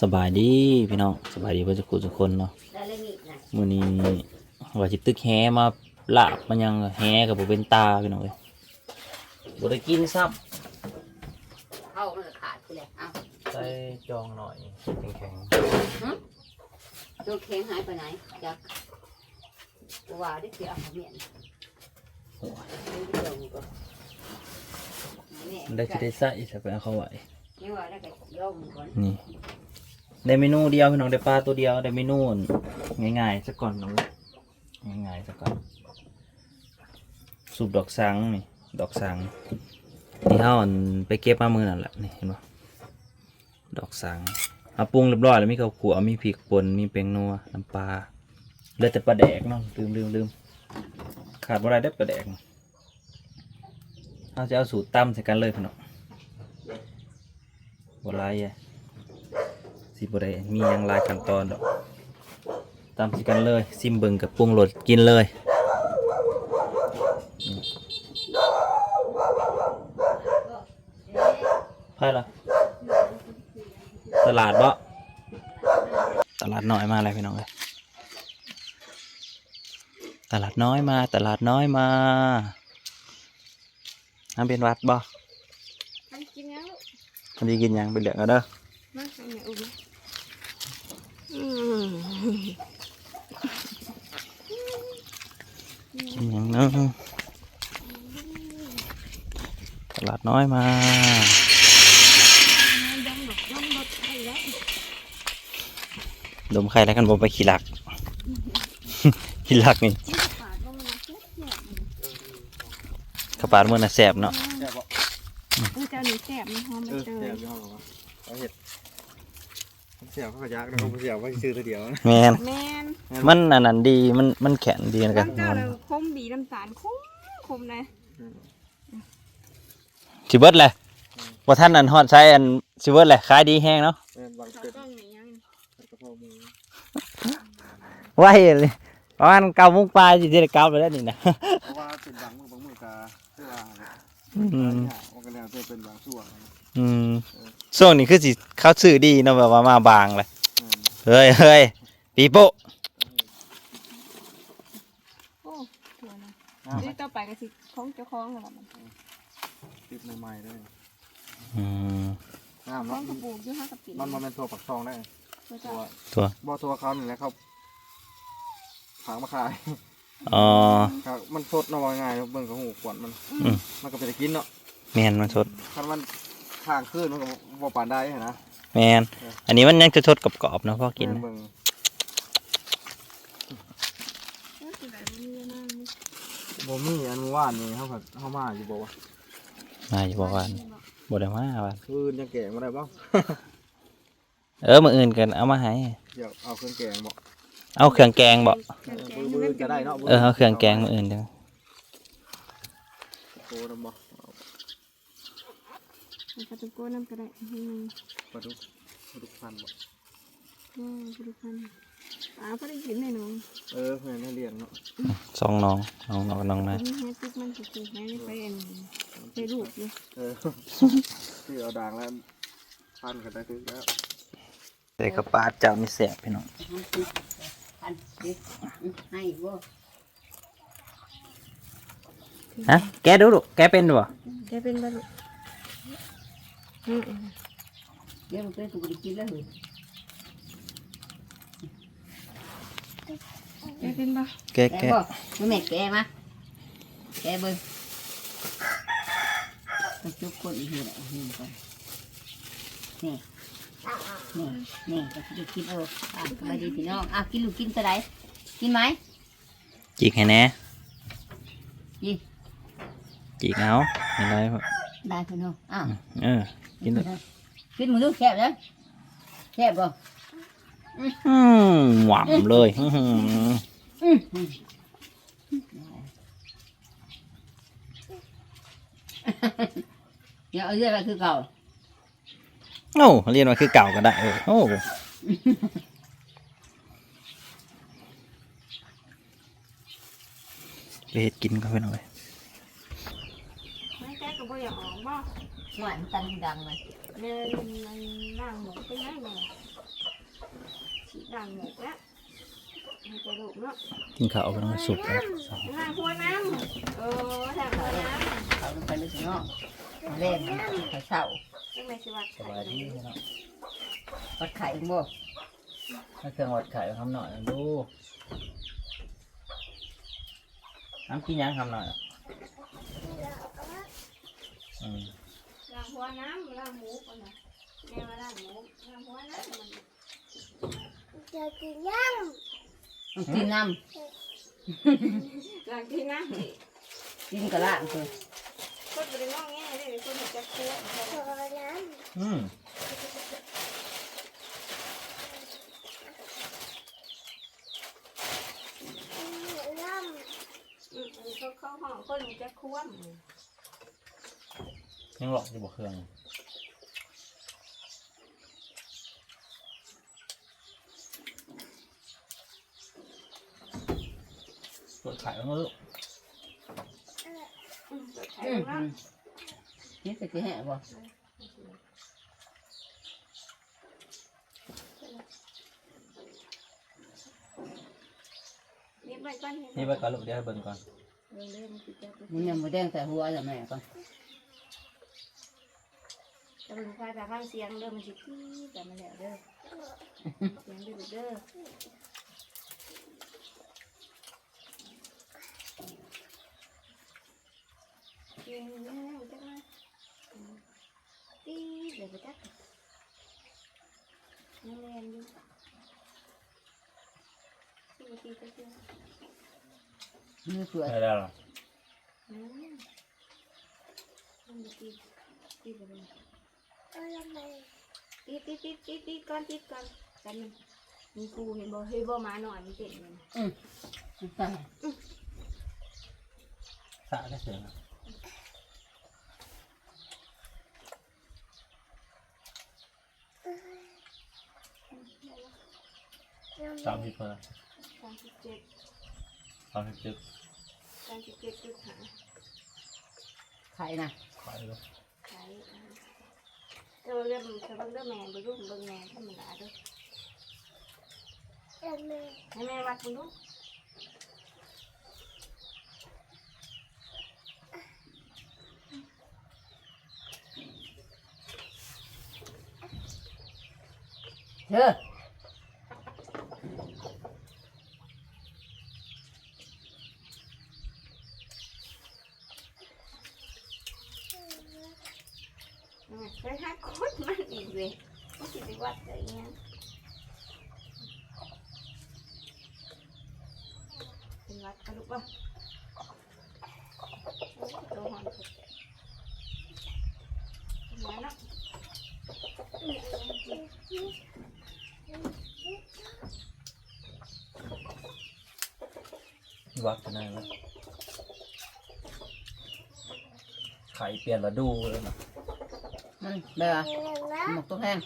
สบายดีพี่น้องสบายดีเพื่อนทุกคนทุกคนเนาะได้เลยนี่นะมื้อนี้ว่าสิตึกแฮมาลาบมันยังแฮกับบ่เป็นตาพี่น้องเอ้ยบ่ได้กินซ้ำเข้ามันก็ขาดไปเลยเอ้าใส่จองหน่อยแข็งตัวเค้งหายไปไหนจากตัวว่าได้เสียเอาเมียนๆโอ้ยเดี๋ยวนี่ก็แม่มันได้สิได้ใส่ใส่ไปเอาเข้าไว้นี่ว่า ได้ก็ย่อมก่อนนี่ได้เมนูเดียวพี่น้องได้ปลาตัวเดียวได้เมนูง่ายๆสักก่อนน้องง่ายๆสักก่อนสูบดอกสังนี่ดอกสังที่เฮาอันไปเก็บมามือนั่นแหละนี่เห็นบ่ดอกสังเอาปรุงเรียบร้อยแล้วมีข้าวขัวมีพริกป่นมีแป้งนัวน้ำปลาเหลือแต่ปลาแดกเนาะลืมลืมลืมขาดบ่ได้ได้ปลาแดกเราจะเอาสูตรตั้มใส่กันเลยพี่น้องบ่หลายอะ สิบ่ได้มีหยังหลายขั้นตอนดอกตำใส่กันเลยซิมเบิ่งกับปรุงรสกินเลยไพ่ละตลาดบ่ตลาดน้อยมาอะไรพี่น้องเอ้ยตลาดน้อยมาตลาดน้อยมาน้ำเป็นวัดบ่อันกินยังลูกทำดีกินหยังไปเหลืองกันเด้อ มาให้แม่อุ้มนะอืม กินหยัง เนาะตลาดน้อยมาดำหนกดำรถให้แล้วดมไข่แล้วกันบ่ไปขี้หลักขี้หลักนี่นี่ปาดว่ามันเจ็บแสบขาวปาดมื้อน่ะแสบเนาะแซ่บบ่มันจะหนูแสบมันหอมเอมันอเจอแซ่บยี่ห้อหรอวะเอาเห็ดเสียบเขาก็ยักแล้วเขาเสียบว่าซื้อตัวเดียวนะแม่นแมนมันอันนั้นดีมันมันแข็งดีนะกันน้ำเจ้าเราคมบีน้ำตาลคมคมเลยสิเบิดแหละว่าท่านอันฮอดใช้อันสิเบิดแหละขายดีแห้งเนาะแม่นบางเขาเป็ดกล้องนี่ยังกระเพราหมูไว้เลยประมาณเก้าโมงปลายสิได้กลับไปแล้วนี่นะเพราะว่าเป็นบางมือบางมือกาคือว่าเนี่ยอืมว่ากันแล้วจะเป็นบางช่วงนะอืม ช่วงนี้คือสิเขาซื้อดีเนาะแบบว่ามาบางเลยอืมเฮ้ยเฮ้ยปีโป้โอ้ตัวนะนี่ต่อไปก็สิของเจ้าของแล้วมันติดใหม่ๆเลยอืมงามขอเนาะงกระปูกอยู่ห้ากระปิ่นมันมันเป็นตัวปักทองได้ตัวตัจ้าวตัวบ่ตัวเขานี่แหละครับผางมาขายอ๋อ ครับมันสดเนาะว่าง่ายเบิ่งกับหูขวดมัน อืม มันก็เป็นกินเนาะแมนมันชดคันมัน ข้างขึ้นมันก็บ่ปานได้นะแมนอันนี้มันยังจะชดกรอบๆเนาะพ่อกินแม่เบิ่งก็สิได้บ่มีมากนี่บ่มีอันว่านนี่เฮาก็เฮามาอยู่บ่วะมาอยู่บอกว่าบ่ได้มาว่าคือยังแกงบ่ได้บ่เออมื้ออื่นกันเอามาให้เดี๋ยวเอาเครื่องแกงบ่เอาเครื่องแกงบ่แกงแกงมือๆก็ได้เนาะเออเอาเครื่องแกงมื้ออื่นเด้อโคน้ำบ่ มันกระตุกโก้น้ำก็ได้อืมปลาดุกปลาดุกพันบ่อืมกระตุกพันปลาก็ได้กินแน่นอนเออเพื่อนให้เลี้ยงเนาะสองน้องน้องน้องน้องมันะนแฮติ๊กมันจะคือให้ไปอันไปลูกอยู่เออที่เอาด่างแล้วพันกันได้ถึงแล้วแต่กระปาดเจ้านี่แสบพี่น้องอันนี้ให้บ่ฮะแกดูลูกแกเป็นบ่แกเป็นบาลุอืม เดี๋ยวมันเป็นตัวกินแล้วเหรอแกเป็นบาแกแกแกบ่แม่แกมาแกเบิ่งไปจุกคนอีกทีละนี่ก่อนนี่นี่นี่ก็จะกินเอออะสบายดีพี่น้องอะกินลูกกินตัวไหนกินไหมจีกให้แหน่กินจีกเอาไม่ไรพ่อได้พี่น้องอ้าว เออ กินเลยกินมือดูแคบเลยแคบบ่อืมหว่ำเลยอื้อหืออืมเดี๋ยวเอาเรื่องอะไรคือเก่าโอ้เรียนมาคือเก่าก็ได้เออโอ้ไปเฮ็ดกินก็ไปหน่อยไม่แกก็บ่อยากออกบ่ หวานตันดังเลยเดินมันนั่งหมดไปไหนบ่ดังหมกแล้วให้กระดูกเนาะกินข้าวก็ต้องสุกแล้วล้างหัวน้ำเออล้างหัวน้เขาลงไปเลยพี่น้องมาเล่นเขาเศร้าำยังไม่สิวัดสบายดีพี่น้องวัดไข่บ่ถ้าเครื่องวัดไข่ทำหน่อยดูน้ำกินยังทำหน่อยอะอืมล้าง หัวน้ำล้างหมูก่อนนะแม่มาล้างหมูล้างหัวน้ำมันต้องกินน้ล้างที่น้ำนี่ำกินกระล่างคือคนบริโภคแง่เลยคนจะเชื่ออืมอืมเขาเข้าห้องคนจะคว่ ยังหลอกอยู่บ่เครื่องเปิดไข่แล้วมั้งลูกำอืมเปิดไข่อืมแล้วนี่สิแห่บ่นี่ไปก่อนนี่ไปก่อนลูกเดี๋ยวให้เบิ่งก่อน มันยังบ่แดงใส่หัวแล้วแม่ก่อน จะเป็นฟ้าจะฟังเสียงเด้อมันสิกี้แต่มันแล้วเด้อเสียงเด้อเด้อเสียงเด้อจักมาตีเดี๋ยวไปจักยังเรียนอยู่ตีตีตีตีมือเสือได้แล้วเหรออืมมันตีตีไปเลย ตีตีตีตีตีก่อนตีก่อนกันนึงมีครูเห็นบ่เฮ้ยบ่มาหน่อยมันเจ็บเลยตายสะได้เสียงอะสามสิบเปอร์สามสิบเจ็ดสามสิบเจ็ดสามสิบเจ็ดจุดหาไข่นะขายเลยขายเออเรื่องจะเบิ่งเรื่องแม่ไปดูเบิ่งแม่ธรรมดาเด้อให้แม่วัดมึงดูเด้อ ไปหาโคตรมันอีกเว้ยมันสิไปวัดอะไรเงี้ยเป็นวัดกันลูกป่ะตัวหอนสุดมาเนาะวัดกันได้ไหมไข่เปลี่ยนฤดูเลยนะมันแบบว่าหมกตัวแห้ง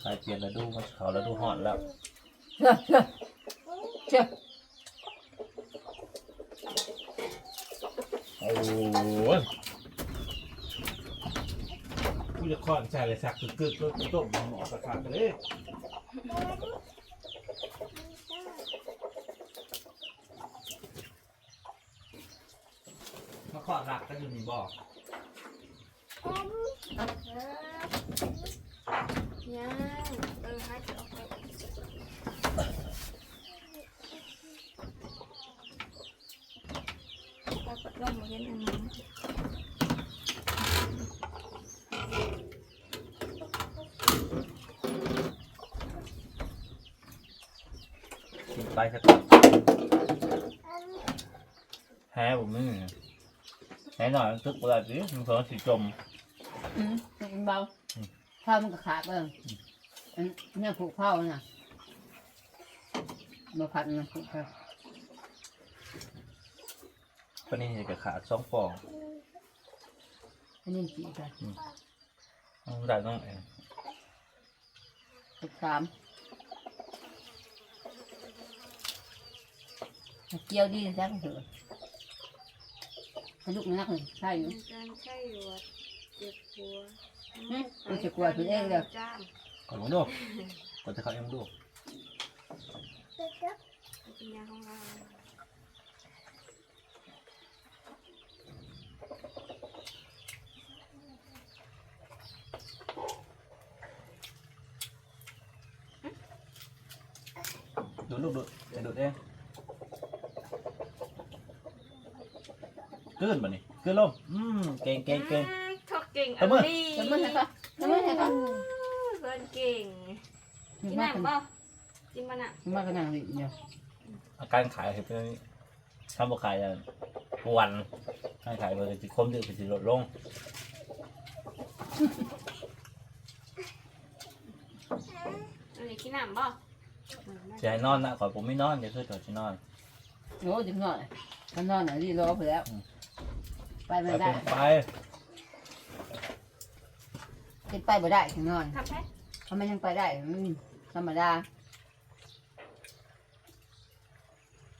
ไข่เปลี่ยนฤดูมันเขาฤดูห่อนแล้วเชื่อเชื่อเชื่อ โอ้โหกูจะคอนใจเลยสักกึกกึกก็ต้มหมอสักขาดเลยมาขอหลักก็อยู่นี่บอกยังเออให้ออกไปเราก็ต้องมาเห็นอันนี้กินไปสักก่อนแพ้ผมไม่มีแพ้หน่อยตึกอะไรดิมันเพิ่งสีจม อืมมันเบาผ้ามันก็ขาดเบิ่งอันเนี่ยผูกผ้าน่ะบ่พัดนะผูกผ้า คนนี้จะขาดสองฟองอันนี้จีกันต้องได้ต้องเองสิบสามเกี่ยวดีจังเถอะให้ลูกนักเลยใช่อยู่มีการใช้หวัดเจ็บหัวอืมมันจะกลัวตัวเองเลยจ้างก่อนลงดูก่อนจะเขาเองดูกินยาของเรา ดูดลูกดูดจะดูดเองกลืนมานี่กลืนลมอืมเก่งเก่งเก่ง ทอกเก่งตบมือดีจำมันให้ก่อนจำมันให้ก่อนเพื่อนเก่งกินมากน้ำเปล่ากินมันอะมากขนาดนี้เดียวอาการขายคือเป็นทำบุขายจะปวนให้ขายมันจะคมดื้อไปสิลดลงอันนี้กินน้ำเปล่าจะให้นอนนะขอผมไม่นอนจะคือตัวจะนอนโอ้จังหน่อยมันนอนไหนดีรอไปแล้ว ไปไปไม่ได้เป็นไปเป็นไปบ่ได้ถึงนอนทำแพ้ทำไมยังไปได้มันธรรมดา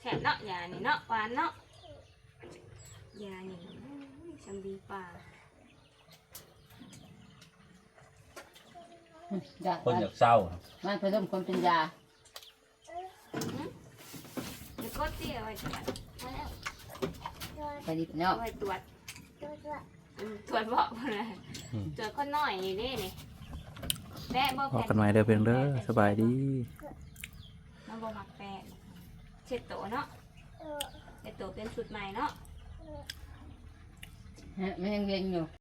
แถมเนาะยานี่เนาะหวานเนาะยานี่ชันดีป่ายาคนอยากเศร้ามันเพิ่มคนเป็นยา เดี๋ยวก็เตี้ยไว้ตรวจมาแล้วไปดิเนาะเอาไว้ตรวจอืมตรวจบอกมาเลยตรวจคนน้อยนี่เด้นี่แปะบ่บอแผ่กกันไว้เด้อเพียงเด้อสบายดี มันบ่มักแปะเช็ดโตเนาะเช็ดโตเป็นชุดใหม่เนาะ ฮะมันยังเรียนอยู่